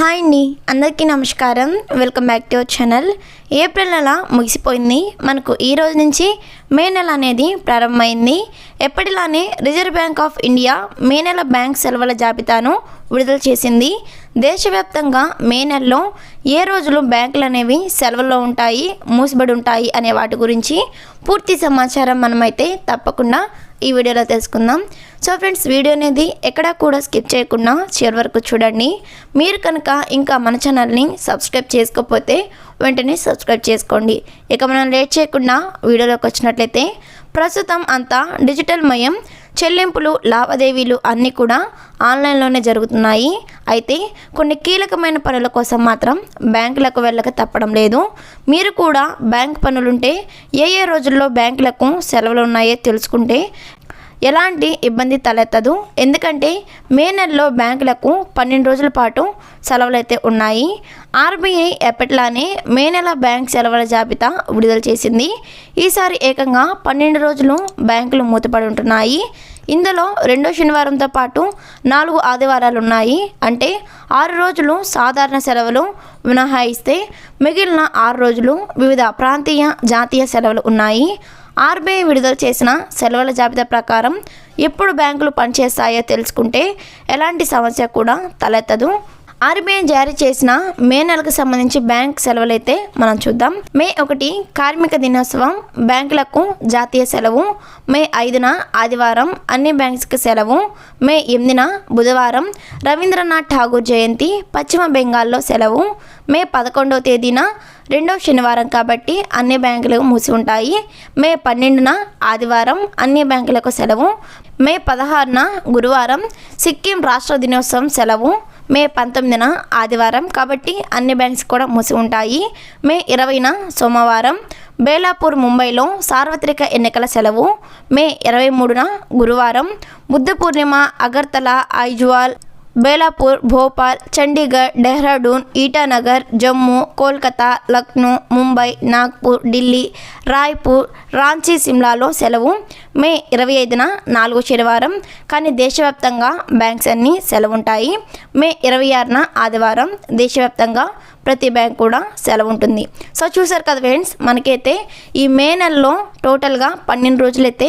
Hi అండి అందరికీ నమస్కారం. Welcome back to our channel. April నెల ముగిసిపోయింది. మనకు ఈ రోజు నుంచి మే నెల అనేది ప్రారంభమైంది. ఎప్పటిలానే reserve bank of India May నెల బ్యాంక్ సెలవుల జాబితాను విడుదల చేసింది. దేశవ్యాప్తంగా మే నెలలో ఏ రోజులు బ్యాంకులు అనేవి సెలవుల్లో ఉంటాయి మూసిబడి ఉంటాయి అనే వాటి గురించి పూర్తి సమాచారం మనమైతే తప్పకుండా ఈ వీడియోలో తెలుసుకుందాం. సో ఫ్రెండ్స్ వీడియో అనేది ఎక్కడా కూడా స్కిప్ చేయకుండా చివరి వరకు చూడండి. మీరు కనుక ఇంకా మన ఛానల్ని సబ్స్క్రైబ్ చేసుకోకపోతే వెంటనే సబ్స్క్రైబ్ చేసుకోండి. ఇక మనం లేట్ చేయకుండా వీడియోలోకి వచ్చినట్లయితే ప్రస్తుతం అంతా డిజిటల్ మయం చెల్లింపులు లావాదేవీలు అన్నీ కూడా ఆన్లైన్లోనే జరుగుతున్నాయి. అయితే కొన్ని కీలకమైన పనుల కోసం మాత్రం బ్యాంకులకు వెళ్ళక తప్పడం లేదు. మీరు కూడా బ్యాంక్ పనులుంటే ఏ ఏ రోజుల్లో బ్యాంకులకు సెలవులు ఉన్నాయో తెలుసుకుంటే ఎలాంటి ఇబ్బంది తలెత్తదు. ఎందుకంటే మే నెలలో బ్యాంకులకు పన్నెండు రోజుల పాటు సెలవులైతే ఉన్నాయి. ఆర్బీఐ ఎప్పట్లానే మే నెల బ్యాంక్ సెలవుల జాబితా విడుదల చేసింది. ఈసారి ఏకంగా పన్నెండు రోజులు బ్యాంకులు మూతపడి ఉంటున్నాయి. ఇందులో రెండో శనివారంతో పాటు నాలుగు ఆదివారాలు ఉన్నాయి అంటే ఆరు రోజులు సాధారణ సెలవులు మినహాయిస్తే మిగిలిన ఆరు రోజులు వివిధ ప్రాంతీయ జాతీయ సెలవులు ఉన్నాయి. ఆర్బీఐ విడుదల చేసిన సెలవుల జాబితా ప్రకారం ఎప్పుడు బ్యాంకులు పనిచేస్తాయో తెలుసుకుంటే ఎలాంటి సమస్య కూడా తలెత్తదు. ఆర్బీఐ జారీ చేసిన మే నెలకు సంబంధించి బ్యాంక్ సెలవులైతే మనం చూద్దాం. మే ఒకటి కార్మిక దినోత్సవం బ్యాంకులకు జాతీయ సెలవు మే ఐదున ఆదివారం అన్ని బ్యాంక్స్కి సెలవు మే ఎనిమిదిన బుధవారం రవీంద్రనాథ్ ఠాగూర్ జయంతి పశ్చిమ బెంగాల్లో సెలవు మే పదకొండవ తేదీన రెండవ శనివారం కాబట్టి అన్ని బ్యాంకులు మూసి ఉంటాయి. మే పన్నెండున ఆదివారం అన్ని బ్యాంకులకు సెలవు మే పదహారున గురువారం సిక్కిం రాష్ట్ర దినోత్సవం సెలవు మే పంతొమ్మిదిన ఆదివారం కాబట్టి అన్ని బ్యాంక్స్ కూడా మూసి ఉంటాయి. మే ఇరవైన సోమవారం బేలాపూర్ ముంబైలో సార్వత్రిక ఎన్నికల సెలవు. మే ఇరవై మూడున గురువారం బుద్ధ పూర్ణిమ అగర్తల ఐజ్వాల్ బేలాపూర్ భోపాల్ చండీగఢ్ డెహ్రాడూన్ ఈటానగర్ జమ్మూ కోల్కతా లక్నో ముంబై నాగ్పూర్ ఢిల్లీ రాయ్పూర్ రాంచీ సిమ్లాలో సెలవు మే ఇరవై ఐదున నాలుగో శనివారం. కానీ దేశవ్యాప్తంగా బ్యాంక్స్ అన్నీ సెలవు ఉంటాయి మే ఇరవై ఆరున ఆదివారం దేశవ్యాప్తంగా ప్రతి బ్యాంక్ కూడా సెలవు ఉంటుంది సో చూసారు కదా ఫ్రెండ్స్ మనకైతే ఈ మే నెలలో టోటల్గా పన్నెండు రోజులైతే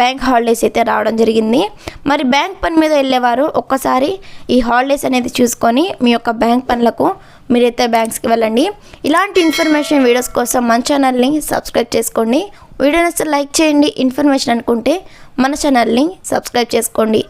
బ్యాంక్ హాలిడేస్ అయితే రావడం జరిగింది. మరి బ్యాంక్ పని మీద వెళ్ళేవారు ఒక్కసారి ఈ హాలిడేస్ అనేది చూసుకొని మీ యొక్క బ్యాంక్ పనులకు మీరైతే బ్యాంక్స్కి వెళ్ళండి. ఇలాంటి ఇన్ఫర్మేషన్ వీడియోస్ కోసం మన ఛానల్ని సబ్స్క్రైబ్ చేసుకోండి. వీడియోని లైక్ చేయండి. ఇన్ఫర్మేషన్ అనుకుంటే మన ఛానల్ని సబ్స్క్రైబ్ చేసుకోండి.